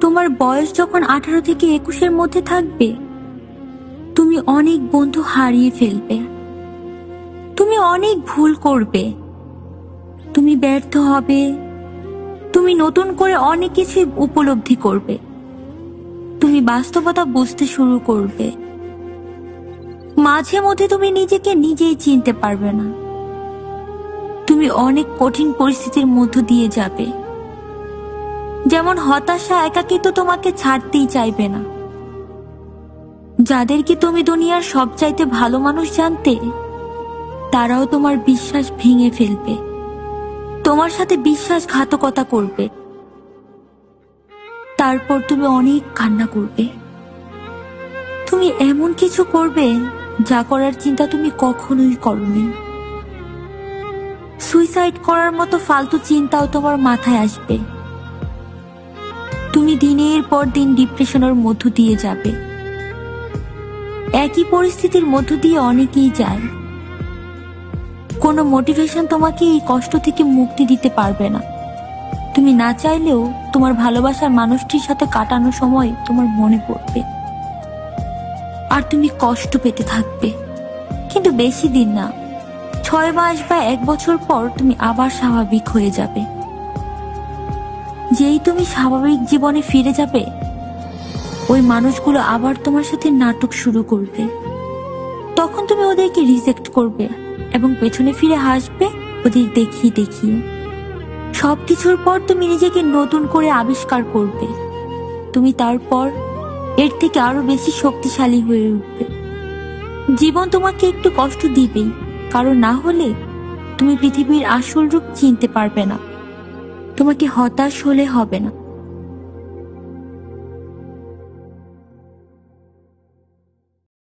তোমার বয়স যখন আঠারো থেকে একুশের মধ্যে থাকবে, তুমি অনেক বন্ধু হারিয়ে ফেলবে। তুমি অনেক ভুল করবে। তুমি ব্যর্থ হবে। তুমি নতুন করে অনেক কিছু উপলব্ধি করবে। তুমি বাস্তবতা বুঝতে শুরু করবে। মাঝে মধ্যে তুমি নিজেকে নিজেই চিনতে পারবে না। তুমি অনেক কঠিন পরিস্থিতির মধ্য দিয়ে যাবে। যেমন হতাশা একাকিত্ব তোমাকে ছাড়তেই চাইবে না। যাদেরকে তুমি দুনিয়ার সবচাইতে ভালো মানুষ জানতে, তারাও তোমার বিশ্বাস ভেঙে ফেলবে। তোমার সাথে বিশ্বাসঘাতকতা করবে। তারপর তুমি অনেক কান্না করবে। তুমি এমন কিছু করবে যা করার চিন্তা তুমি কখনোই করনি। সুইসাইড করার মতো ফালতু চিন্তাও তোমার মাথায় আসবে। তুমি দিনের পর দিন ডিপ্রেশনের মধ্য দিয়ে যাবে। একই পরিস্থিতির মধ্য দিয়ে অনেকেই যায়। কোনো মোটিভেশন তোমাকে এই কষ্ট থেকে মুক্তি দিতে পারবে না। তুমি না চাইলেও তোমার ভালোবাসার মানুষটির সাথে কাটানো সময় তোমার মনে পড়বে। আর তুমি কষ্ট পেতে থাকবে। কিন্তু বেশি দিন না। ছয় মাস বা এক বছর পর তুমি আবার স্বাভাবিক হয়ে যাবে। যেই তুমি স্বাভাবিক জীবনে ফিরে যাবে, ওই মানুষগুলো আবার তোমার সাথে নাটক শুরু করবে। তখন তুমি ওদেরকে রিজেক্ট করবে এবং পেছনে ফিরে হাসবে, ওদের দেখিয়ে দেখিয়ে। সব কিছুর পর তুমি নিজেকে নতুন করে আবিষ্কার করবে। তুমি তারপর এর থেকে আরও বেশি শক্তিশালী হয়ে উঠবে। জীবন তোমাকে একটু কষ্ট দিবেই, কারণ না হলে তুমি পৃথিবীর আসল রূপ চিনতে পারবে না। তোমাকে হতাশ হলে হবে না।